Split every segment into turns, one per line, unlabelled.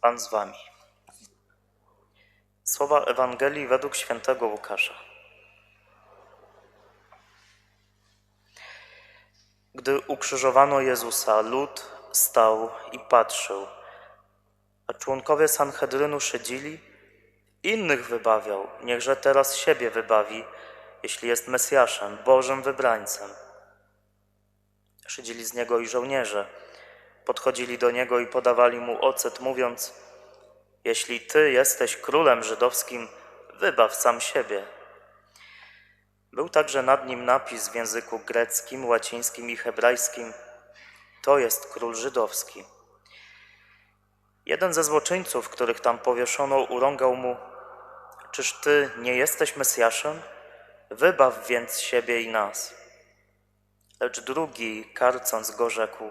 Pan z wami. Słowa Ewangelii według świętego Łukasza. Gdy ukrzyżowano Jezusa, lud stał i patrzył, a członkowie Sanhedrynu szydzili, innych wybawiał, niechże teraz siebie wybawi, jeśli jest Mesjaszem, Bożym wybrańcem. Szydzili z niego i żołnierze. Podchodzili do niego i podawali mu ocet, mówiąc: Jeśli ty jesteś królem żydowskim, wybaw sam siebie. Był także nad nim napis w języku greckim, łacińskim i hebrajskim: To jest król żydowski. Jeden ze złoczyńców, których tam powieszono, urągał mu: Czyż ty nie jesteś Mesjaszem? Wybaw więc siebie i nas. Lecz drugi, karcąc go, rzekł: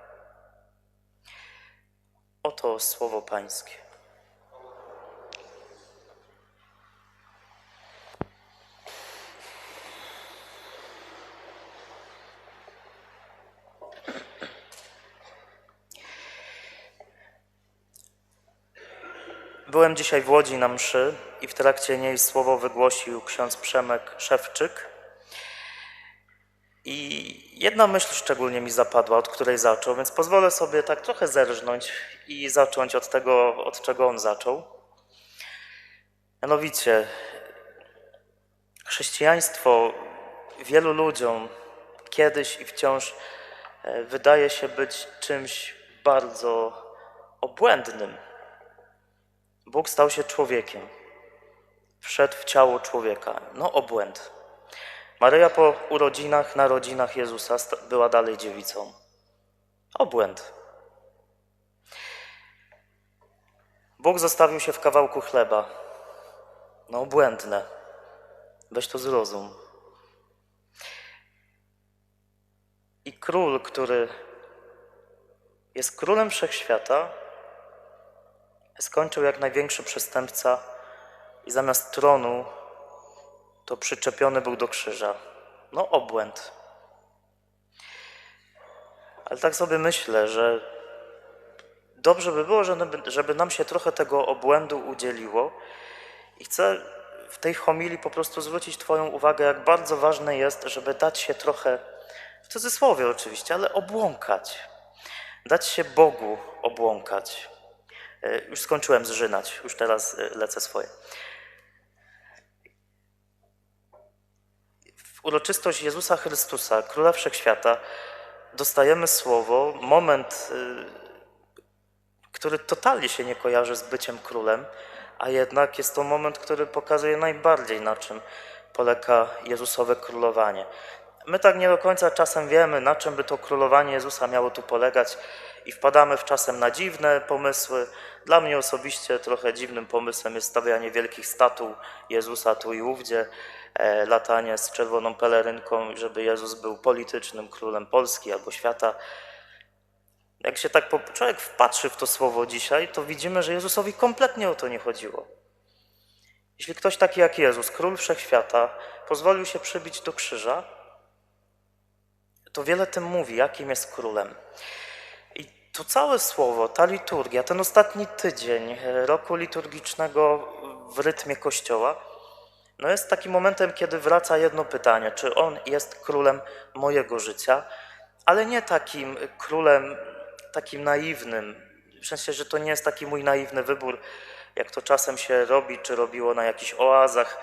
Oto słowo Pańskie. Byłem dzisiaj w Łodzi na mszy i w trakcie niej słowo wygłosił ksiądz Przemek Szewczyk. I jedna myśl szczególnie mi zapadła, od której zaczął, więc pozwolę sobie tak trochę zerżnąć i zacząć od tego, od czego on zaczął. Mianowicie, chrześcijaństwo wielu ludziom kiedyś i wciąż e, wydaje się być czymś bardzo obłędnym. Bóg stał się człowiekiem, wszedł w ciało człowieka. No, obłęd. Maryja po urodzinach, narodzinach Jezusa była dalej dziewicą. Obłęd. Bóg zostawił się w kawałku chleba. No, obłędne. Weź to zrozum. I król, który jest królem wszechświata, skończył jak największy przestępca i zamiast tronu to przyczepiony był do krzyża. No, obłęd. Ale tak sobie myślę, że dobrze by było, żeby, nam się trochę tego obłędu udzieliło. I chcę w tej homilii po prostu zwrócić Twoją uwagę, jak bardzo ważne jest, żeby dać się trochę, w cudzysłowie oczywiście, ale obłąkać. Dać się Bogu obłąkać. E, Już skończyłem zżynać, już teraz e, lecę swoje. Uroczystość Jezusa Chrystusa, Króla Wszechświata, dostajemy słowo, moment, y, który totalnie się nie kojarzy z byciem królem, a jednak jest to moment, który pokazuje najbardziej, na czym polega Jezusowe królowanie. My tak nie do końca czasem wiemy, na czym by to królowanie Jezusa miało tu polegać i wpadamy w czasem na dziwne pomysły. Dla mnie osobiście trochę dziwnym pomysłem jest stawianie wielkich statuł Jezusa tu i ówdzie, e, latanie z czerwoną pelerynką, żeby Jezus był politycznym królem Polski albo świata. Jak się tak człowiek wpatrzy w to słowo dzisiaj, to widzimy, że Jezusowi kompletnie o to nie chodziło. Jeśli ktoś taki jak Jezus, król wszechświata, pozwolił się przybić do krzyża, to wiele tym mówi, jakim jest królem. To całe słowo, ta liturgia, ten ostatni tydzień e, roku liturgicznego w rytmie Kościoła, no jest takim momentem, kiedy wraca jedno pytanie: czy on jest królem mojego życia, ale nie takim królem, takim naiwnym, w sensie, że to nie jest taki mój naiwny wybór, jak to czasem się robi, czy robiło na jakichś oazach,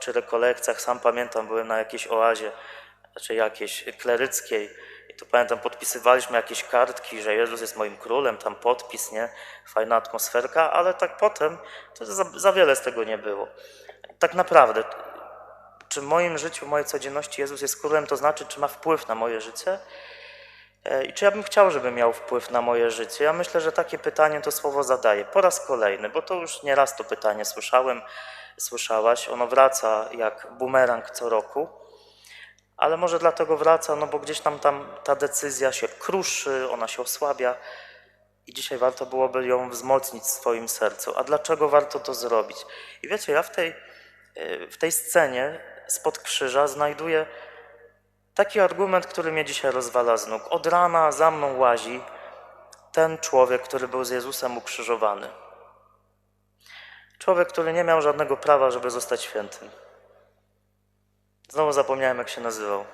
czy rekolekcjach. Sam pamiętam, byłem na jakiejś oazie, znaczy jakiejś kleryckiej. I tu pamiętam, podpisywaliśmy jakieś kartki, że Jezus jest moim królem, tam podpis, nie? Fajna atmosferka, ale tak potem to za, za wiele z tego nie było. Tak naprawdę, czy w moim życiu, w mojej codzienności Jezus jest królem, to znaczy, czy ma wpływ na moje życie? E, I czy ja bym chciał, żeby miał wpływ na moje życie? Ja myślę, że takie pytanie to słowo zadaję po raz kolejny, bo to już nieraz to pytanie słyszałem, słyszałaś. Ono wraca jak bumerang co roku, ale może dlatego wraca, no bo gdzieś tam, tam ta decyzja się kruszy, ona się osłabia i dzisiaj warto byłoby ją wzmocnić w swoim sercu. A dlaczego warto to zrobić? I wiecie, ja w tej, e, w tej scenie spod krzyża znajduję Taki argument, który mnie dzisiaj rozwala z nóg. Od rana za mną łazi ten człowiek, który był z Jezusem ukrzyżowany. Człowiek, który nie miał żadnego prawa, żeby zostać świętym. Znowu zapomniałem, jak się nazywał.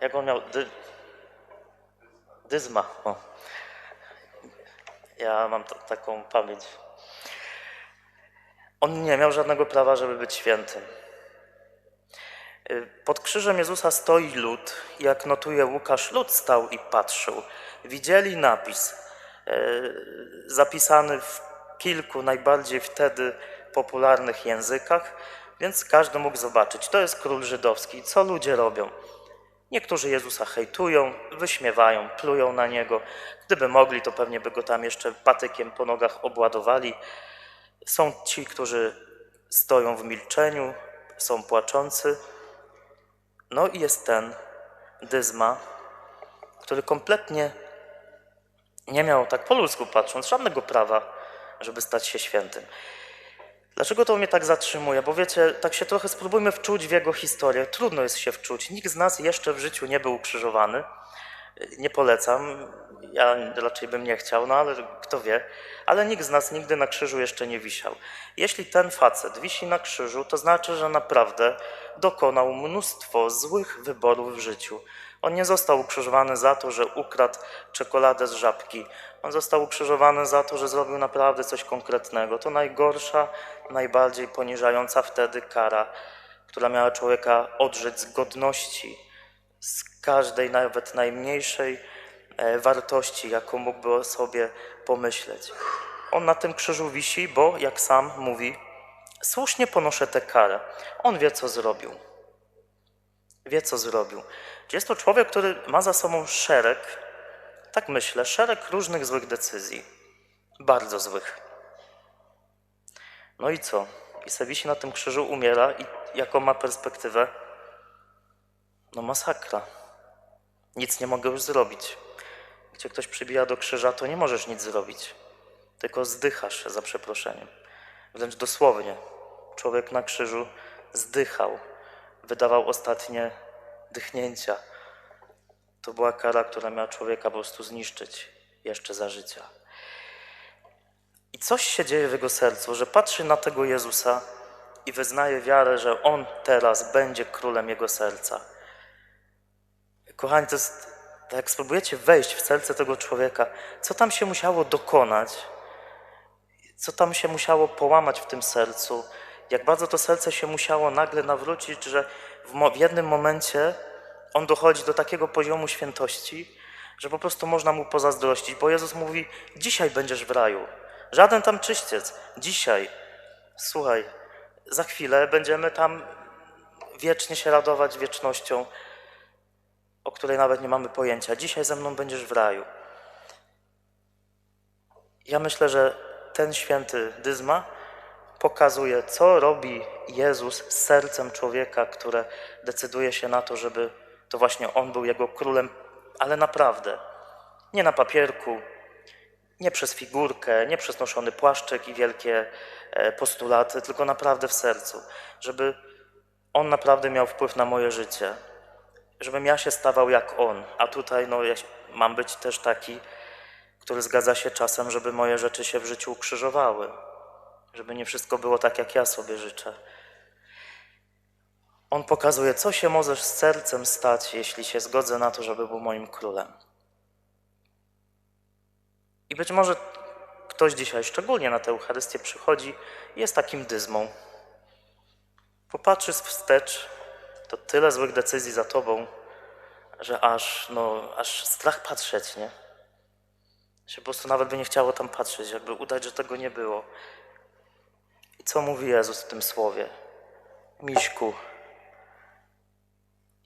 Jak on miał. Dy... Dyzma. O. Ja mam taką pamięć. On nie miał żadnego prawa, żeby być świętym. Pod krzyżem Jezusa stoi lud. Jak notuje Łukasz, lud stał i patrzył. Widzieli napis e, zapisany w kilku najbardziej wtedy popularnych językach, więc każdy mógł zobaczyć. To jest król żydowski. Co ludzie robią? Niektórzy Jezusa hejtują, wyśmiewają, plują na niego. Gdyby mogli, to pewnie by go tam jeszcze patykiem po nogach obładowali. Są ci, którzy stoją w milczeniu, są płaczący. No i jest ten Dyzma, który kompletnie nie miał, tak po ludzku patrząc, żadnego prawa, żeby stać się świętym. Dlaczego to mnie tak zatrzymuje? Bo wiecie, tak się trochę spróbujmy wczuć w jego historię. Trudno jest się wczuć. Nikt z nas jeszcze w życiu nie był ukrzyżowany. Nie polecam. Ja raczej bym nie chciał, no ale kto wie. Ale nikt z nas nigdy na krzyżu jeszcze nie wisiał. Jeśli ten facet wisi na krzyżu, to znaczy, że naprawdę dokonał mnóstwo złych wyborów w życiu. On nie został ukrzyżowany za to, że ukradł czekoladę z żabki. On został ukrzyżowany za to, że zrobił naprawdę coś konkretnego. To najgorsza, najbardziej poniżająca wtedy kara, która miała człowieka odrzeć z godności, z każdej, nawet najmniejszej e, wartości, jaką mógłby o sobie pomyśleć. On na tym krzyżu wisi, bo, jak sam mówi, słusznie ponoszę tę karę. On wie, co zrobił. Wie, co zrobił. Jest to człowiek, który ma za sobą szereg, tak myślę, szereg różnych złych decyzji. Bardzo złych. No i co? I wisi na tym krzyżu, umiera i jaką ma perspektywę? No masakra. Nic nie mogę już zrobić. Gdzie ktoś przybija do krzyża, to nie możesz nic zrobić. Tylko zdychasz za przeproszeniem. Wręcz dosłownie. Człowiek na krzyżu zdychał. Wydawał ostatnie dychnięcia. To była kara, która miała człowieka po prostu zniszczyć jeszcze za życia. I coś się dzieje w jego sercu, że patrzy na tego Jezusa i wyznaje wiarę, że On teraz będzie królem jego serca. Kochani, to jest, tak jak spróbujecie wejść w serce tego człowieka, co tam się musiało dokonać, co tam się musiało połamać w tym sercu, jak bardzo to serce się musiało nagle nawrócić, że w, jednym momencie on dochodzi do takiego poziomu świętości, że po prostu można mu pozazdrościć, bo Jezus mówi: Dzisiaj będziesz w raju. Żaden tam czyściec. Dzisiaj. Słuchaj, za chwilę będziemy tam wiecznie się radować wiecznością, o której nawet nie mamy pojęcia. Dzisiaj ze mną będziesz w raju. Ja myślę, że ten święty Dyzma pokazuje, co robi Jezus z sercem człowieka, które decyduje się na to, żeby to właśnie on był jego królem, ale naprawdę. Nie na papierku, nie przez figurkę, nie przez noszony płaszczyk i wielkie e, postulaty, tylko naprawdę w sercu, żeby on naprawdę miał wpływ na moje życie, żebym ja się stawał jak on, a tutaj no, ja mam być też taki, który zgadza się czasem, żeby moje rzeczy się w życiu ukrzyżowały, żeby nie wszystko było tak, jak ja sobie życzę. On pokazuje, co się możesz z sercem stać, jeśli się zgodzę na to, żeby był moim królem. I być może ktoś dzisiaj szczególnie na tę Eucharystię przychodzi i jest takim dyzmą. Popatrzy wstecz, to tyle złych decyzji za tobą, że aż, no, aż strach patrzeć, nie? Się po prostu nawet by nie chciało tam patrzeć, jakby udać, że tego nie było. I co mówi Jezus w tym słowie? Miśku,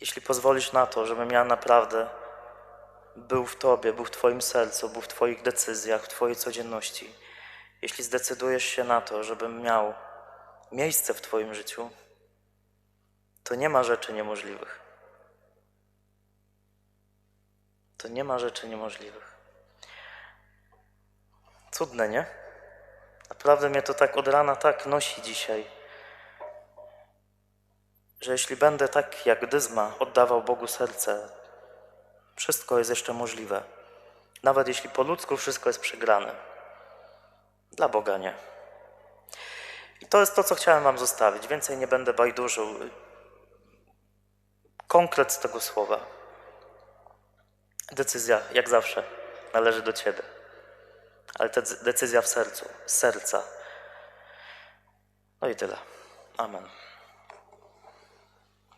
jeśli pozwolisz na to, żebym ja naprawdę był w Tobie, był w Twoim sercu, był w Twoich decyzjach, w Twojej codzienności, jeśli zdecydujesz się na to, żebym miał miejsce w Twoim życiu, to nie ma rzeczy niemożliwych. To nie ma rzeczy niemożliwych. Cudne, nie? Naprawdę mnie to tak od rana tak nosi dzisiaj, że jeśli będę tak jak Dyzma oddawał Bogu serce, wszystko jest jeszcze możliwe. Nawet jeśli po ludzku wszystko jest przegrane. Dla Boga nie. I to jest to, co chciałem Wam zostawić. Więcej nie będę bajdurzył. Konkret z tego słowa. Decyzja, jak zawsze, należy do Ciebie. Ale te decyzja w sercu, z serca. No i tyle. Amen.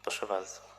Proszę bardzo.